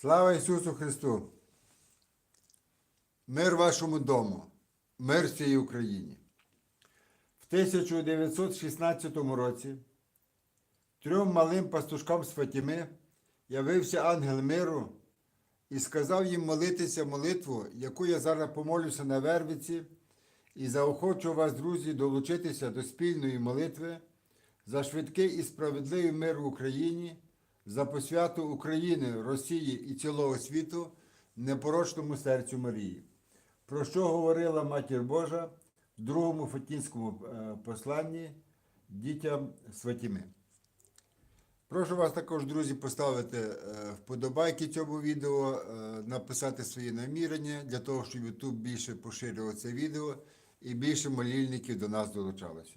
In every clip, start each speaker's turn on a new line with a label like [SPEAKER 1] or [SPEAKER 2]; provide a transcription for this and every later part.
[SPEAKER 1] Слава Ісусу Христу! Мир вашому дому, мир всій Україні. В 1916 році трьом малим пастушкам з Фатіми явився ангел миру і сказав їм молитися молитву, яку я зараз помолюся на Вервиці, і заохочу вас, друзі, долучитися до спільної молитви за швидкий і справедливий мир в Україні, за посвяту України, Росії і цілого світу непорочному серцю Марії. Про що говорила Матір Божа в другому Фатінському е, посланні дітям Сватіми. Прошу вас також, друзі, поставити е, вподобайки цьому відео, е, написати свої намірення для того, щоб YouTube більше поширював це відео і більше молільників до нас долучалося.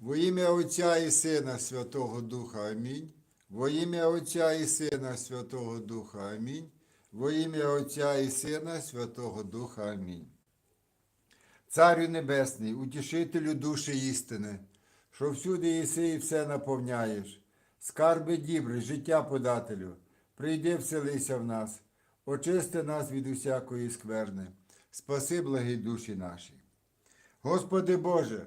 [SPEAKER 1] Во ім'я Отця і Сина Святого Духа Амінь. Во ім'я Отця і Сина Святого Духа Амінь. Во ім'я Отця і Сина Святого Духа Амінь. Царю Небесний, утішителю душі істини, що всюди єси і все наповняєш, скарби дібри, життя подателю, прийди вселися в нас, очисти нас від усякої скверни, спаси благі душі наші. Господи Боже,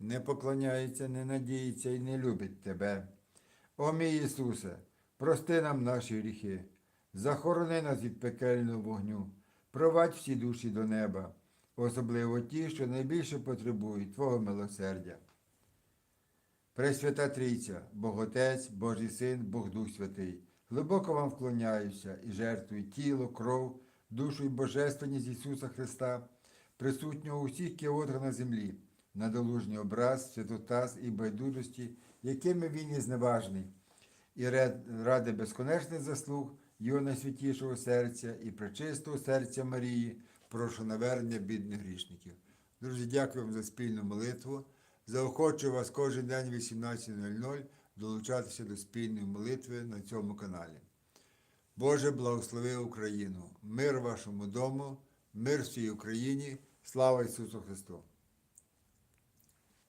[SPEAKER 1] не поклоняється, не надіється і не любить Тебе. О мій Ісусе, прости нам наші гріхи, захорони нас від пекельного вогню, провадь всі душі до неба, особливо ті, що найбільше потребують Твого милосердя. Пресвята Трійця, Бог Отець, Божий Син, Бог Дух Святий, глибоко вам вклоняюся і жертвую тіло, кров, душу і божественність Ісуса Христа, присутнього у всіх кіотрах на землі, надолужній образ, святотаз і байдужості, якими він є зневажний, і ради безконечних заслуг Його найсвятішого серця і пречистого серця Марії, прошу навернення бідних грішників. Друзі, дякую вам за спільну молитву. Заохочую вас кожен день о 18.00 долучатися до спільної молитви на цьому каналі. Боже, благослови Україну, мир вашому дому, мир всій Україні, слава Ісусу Христу!